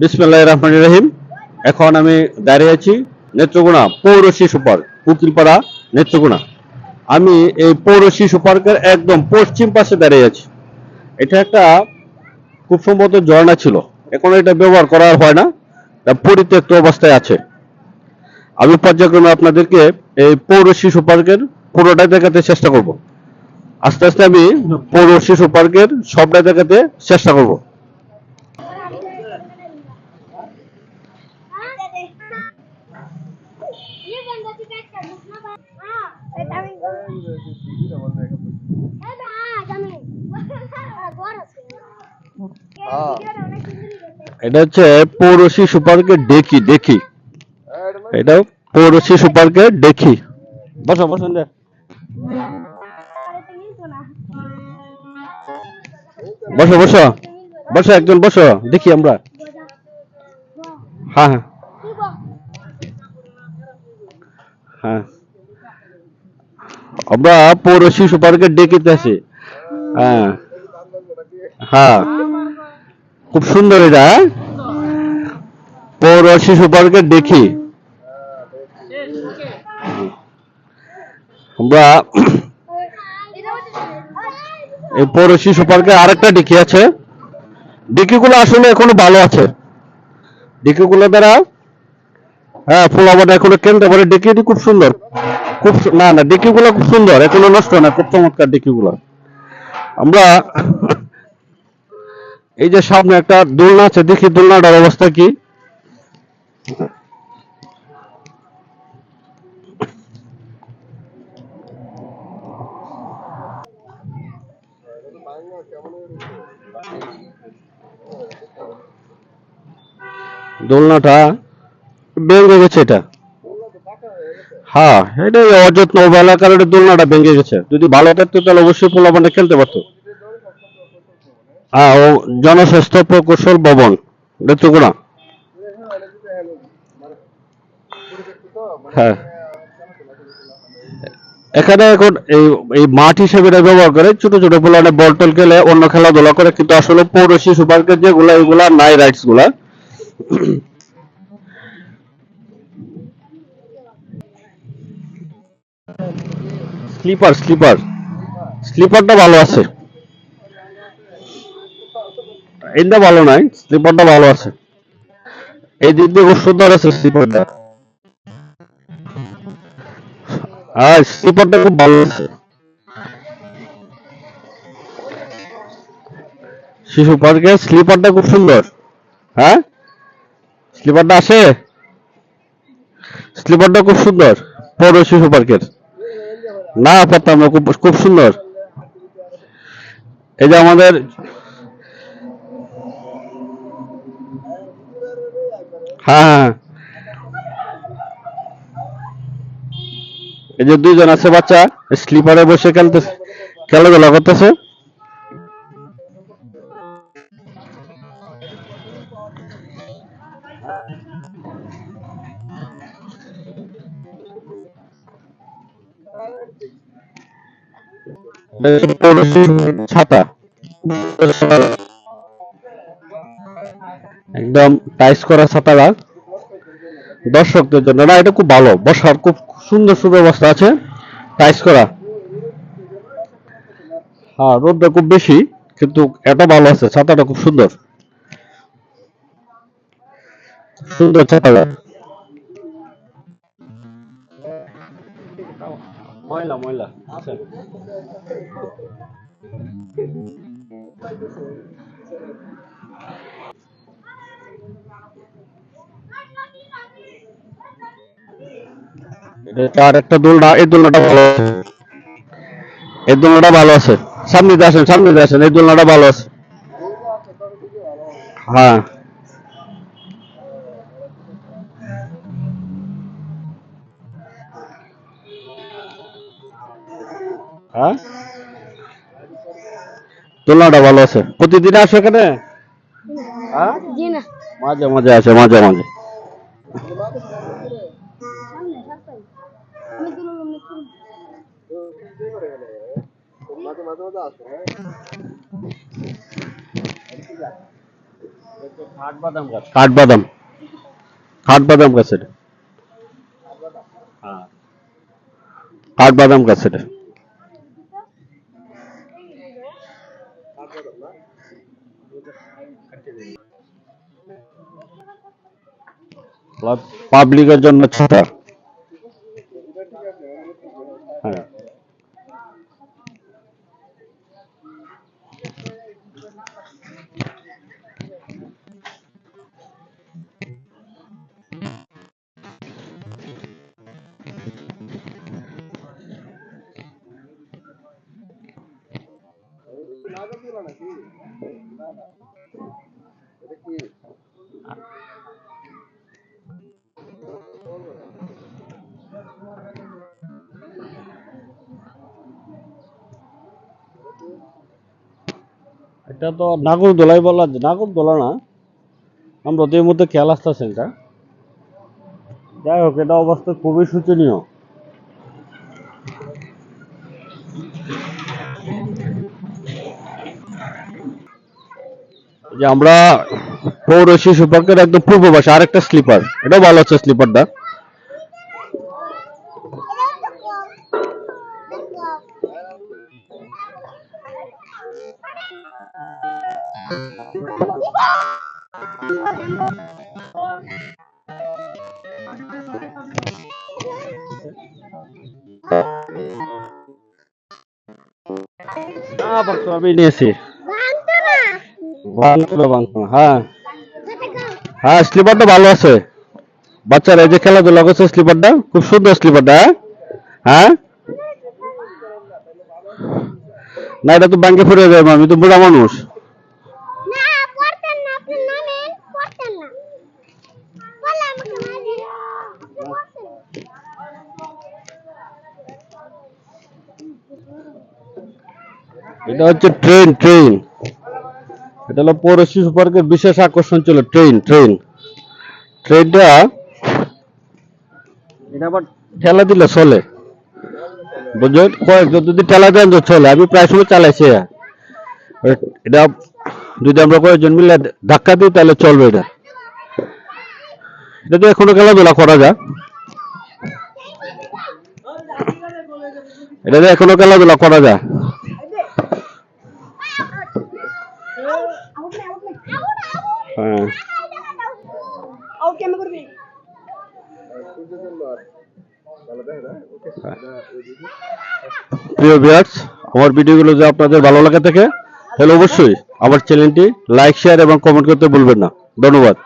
বিসমুল্লাহ রহমান রহিম এখন আমি দাঁড়িয়ে আছি নেত্রকোনা পৌর শিশু পার্ক উকিলপাড়া নেত্রকোনা। আমি এই পৌর শিশু পার্কের একদম পশ্চিম পাশে দাঁড়িয়ে আছি। এটা একটা খুব সম্ভবত ঝর্ণা ছিল। এখন এটা ব্যবহার করা হয় না, তা পরিত্যক্ত অবস্থায় আছে। আমি পর্যায়ক্রমে আপনাদেরকে এই পৌর শিশু পার্কের পুরোটাই দেখাতে চেষ্টা করব। আস্তে আস্তে আমি পৌর শিশু পার্কের সবটাই দেখাতে চেষ্টা করব। এটা হচ্ছে পৌর শিশু পার্কের ডেকি। ডেকি। এটা পৌর শিশু পার্কের বসো বসো বসো বসো। বসো একজন বসো। দেখি আমরা। হ্যাঁ হ্যাঁ। হ্যাঁ। আমরা পৌর শিশু পার্কের ডেকিতে আছি হ্যাঁ। হ্যাঁ। খুব সুন্দর এটা হ্যাঁ? পৌর শিশু পার্কের দেখি আমরা এই পৌর শিশু পার্কে আরেকটা ডিকি আছে। ডিকিগুলো আসলে এখনও ভালো আছে। ডিকিগুলো দ্বারা হ্যাঁ ফুলাবাটা এখনও কেনতে পারে ডিকিটি খুব সুন্দর। খুব না না, ডিকিগুলো খুব সুন্দর। এখনও নষ্ট না, খুব চমৎকার ডিকিগুলো। আমরা এই যে সামনে একটা দোলনা আছে, দেখি দোলনাটার অবস্থা কি। দোলনাটা ভেঙে গেছে এটা। হ্যাঁ এটা অযত্ন অবহেলার কারণে দোলনাটা ভেঙে গেছে। যদি ভালো থাকতো তাহলে অবশ্যই পোলাপানটা খেলতে পারতো। হ্যাঁ ও জনস্বাস্থ্য প্রকৌশল ভবন নেত্রকোনা হ্যাঁ। এখানে এখন এই এই মাঠ হিসেবে এটা ব্যবহার করে, ছোট ছোট পোলানে বল টল খেলে অন্য খেলাধুলা করে, কিন্তু আসলে পৌর শিশু পার্কের যেগুলা, এগুলা নাই রাইটসগুলা। স্লিপার স্লিপার স্লিপারটা ভালো আছে। এটা ভালো নাই স্লিপারটা ভালো আছে। এই দিক দিয়ে খুব সুন্দর আছে স্লিপারটা হ্যাঁ স্লিপারটা খুব ভালো আছে। শিশু পার্কে স্লিপারটা খুব সুন্দর। হ্যাঁ? স্লিপারটা আছে? স্লিপারটা খুব সুন্দর। পৌর শিশু পার্কের। না পারতাম না খুব খুব সুন্দর। এই যে আমাদের হ্যাঁ হ্যাঁ এই যে দুইজন আছে বাচ্চা, স্লিপারে বসে খেলতেছে খেলাধুলা করতেছে। ছাতা একদম টাইস করা ছাতাটা দর্শকদের জন্য। না, এটা খুব ভালো। বসার খুব সুন্দর সুব্যবস্থা আছে। টাইস করা। হ্যাঁ রোদটা খুব বেশি, কিন্তু এটা ভালো আছে। ছাতাটা খুব সুন্দর। সুন্দর ছাতাটা ময়লা ময়লা আছে এটা আর একটা দোলনা, এই দোলনাটা ভালো আছে। এই দোলনাটা ভালো আছে। সামনে আসেন সামনে আসেন, এই দোলনাটা ভালো আছে। হ্যাঁ। হ্যাঁ? দোলনাটা ভালো আছে। প্রতিদিন আসো এখানে? হ্যাঁ? মাঝে মাঝে আসে মাঝে মাঝে। হ্যাঁ কাঠবাদাম কাঠবাদাম গাছ এটা হ্যাঁ। কাঠবাদাম গাছ এটা পাবলিকের জন্য ছাতা হ্যাঁ এটা তো নাগরদোলাই বলা নাগর দোলা না। আমরা তো মধ্যে খেয়াল আসতেছেন এটা। যাই হোক, এটা অবস্থা খুবই শোচনীয়। যে আমরা পৌর শিশু পার্কের একদম পূর্ব পাশে, আরেকটা স্লিপার এটাও ভালো হচ্ছে স্লিপারটা হ্যাঁ। হ্যাঁ স্লিপারটা ভালো আছে। বাচ্চারা এই যে স্লিপারটা, খুব সুন্দর স্লিপারটা হ্যাঁ। হ্যাঁ। না, এটা তো ফিরে আমি তো বুড়া মানুষ। এটা হচ্ছে ট্রেন ট্রেন এটা হলো পৌর শিশু পার্কের বিশেষ আকর্ষণ ছিল ট্রেন ট্রেন ট্রেনটা এটা আবার ঠেলা দিলে চলে। যদি ঠেলা দেন তো চলে। আমি প্রায় সময় চালাইছি এটা যদি আমরা কয়েকজন মিলে ধাক্কা দিই তাহলে চলবে এটা। এটা তো এখনও খেলাধুলা করা যায়। এটা তো এখনও খেলাধুলা করা যায়। হ্যাঁ। আউট কেমন করবি? প্রিয় ভিউয়ার্স আমার ভিডিওগুলো যে আপনাদের ভালো লাগে থাকে তাহলে অবশ্যই আমার চ্যানেলটি লাইক শেয়ার এবং কমেন্ট করতে ভুলবেন না। ধন্যবাদ।